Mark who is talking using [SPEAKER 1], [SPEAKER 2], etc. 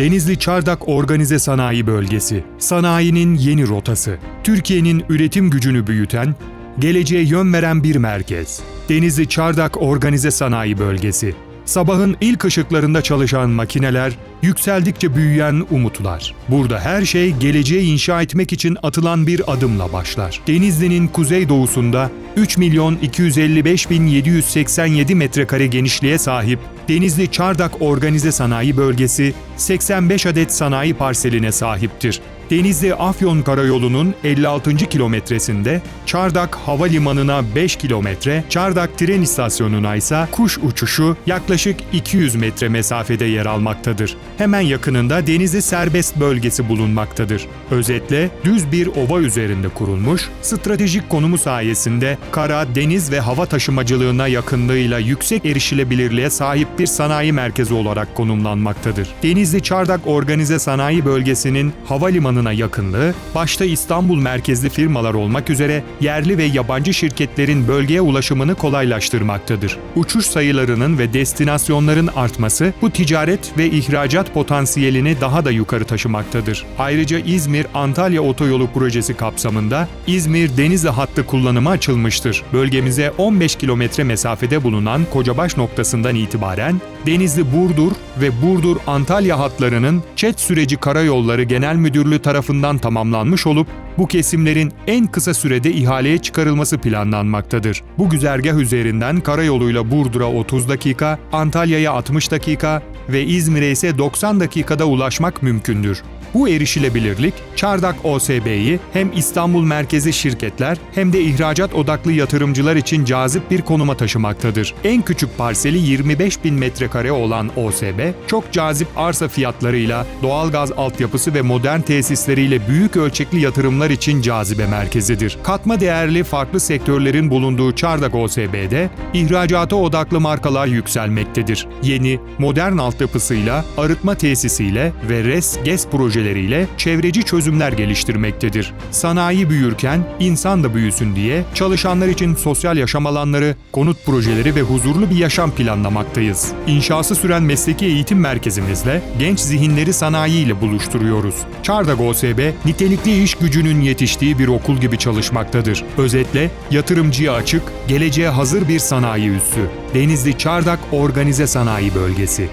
[SPEAKER 1] Denizli Çardak Organize Sanayi Bölgesi, sanayinin yeni rotası, Türkiye'nin üretim gücünü büyüten, geleceğe yön veren bir merkez. Denizli Çardak Organize Sanayi Bölgesi, sabahın ilk ışıklarında çalışan makineler, yükseldikçe büyüyen umutlar. Burada her şey geleceği inşa etmek için atılan bir adımla başlar. Denizli'nin kuzeydoğusunda 3 milyon 255 bin 787 metrekare genişliğe sahip Denizli Çardak Organize Sanayi Bölgesi 85 adet sanayi parseline sahiptir. Denizli Afyon Karayolu'nun 56. kilometresinde Çardak Havalimanı'na 5 kilometre, Çardak tren istasyonuna ise kuş uçuşu yaklaşık 200 metre mesafede yer almaktadır. Hemen yakınında Denizli Serbest Bölgesi bulunmaktadır. Özetle düz bir ova üzerinde kurulmuş, stratejik konumu sayesinde kara, deniz ve hava taşımacılığına yakınlığıyla yüksek erişilebilirliğe sahip bir sanayi merkezi olarak konumlanmaktadır. Denizli Çardak Organize Sanayi Bölgesi'nin havalimanına yakınlığı, başta İstanbul merkezli firmalar olmak üzere yerli ve yabancı şirketlerin bölgeye ulaşımını kolaylaştırmaktadır. Uçuş sayılarının ve destinasyonların artması bu ticaret ve ihracat potansiyelini daha da yukarı taşımaktadır. Ayrıca İzmir-Antalya Otoyolu projesi kapsamında İzmir-Denizli hattı kullanıma açılmıştır. Bölgemize 15 kilometre mesafede bulunan Kocabaş noktasından itibaren Denizli-Burdur ve Burdur-Antalya hatlarının ÇED süreci Karayolları Genel Müdürlüğü tarafından tamamlanmış olup bu kesimlerin en kısa sürede ihaleye çıkarılması planlanmaktadır. Bu güzergah üzerinden karayoluyla Burdur'a 30 dakika, Antalya'ya 60 dakika ve İzmir'e ise 90 dakikada ulaşmak mümkündür. Bu erişilebilirlik Çardak OSB'yi hem İstanbul merkezi şirketler hem de ihracat odaklı yatırımcılar için cazip bir konuma taşımaktadır. En küçük parseli 25 bin metrekare olan OSB, çok cazip arsa fiyatlarıyla, doğalgaz altyapısı ve modern tesisleriyle büyük ölçekli yatırımlar için cazibe merkezidir. Katma değerli farklı sektörlerin bulunduğu Çardak OSB'de ihracata odaklı markalar yükselmektedir. Yeni, modern altyapısıyla, arıtma tesisiyle ve RES GES projeleriyle çevreci çözümler geliştirmektedir. Sanayi büyürken insan da büyüsün diye çalışanlar için sosyal yaşam alanları, konut projeleri ve huzurlu bir yaşam planlamaktayız. İnşası süren mesleki eğitim merkezimizle genç zihinleri sanayiyle buluşturuyoruz. Çardak OSB, nitelikli iş gücünün yetiştiği bir okul gibi çalışmaktadır. Özetle, yatırımcıya açık, geleceğe hazır bir sanayi üssü. Denizli Çardak Organize Sanayi Bölgesi.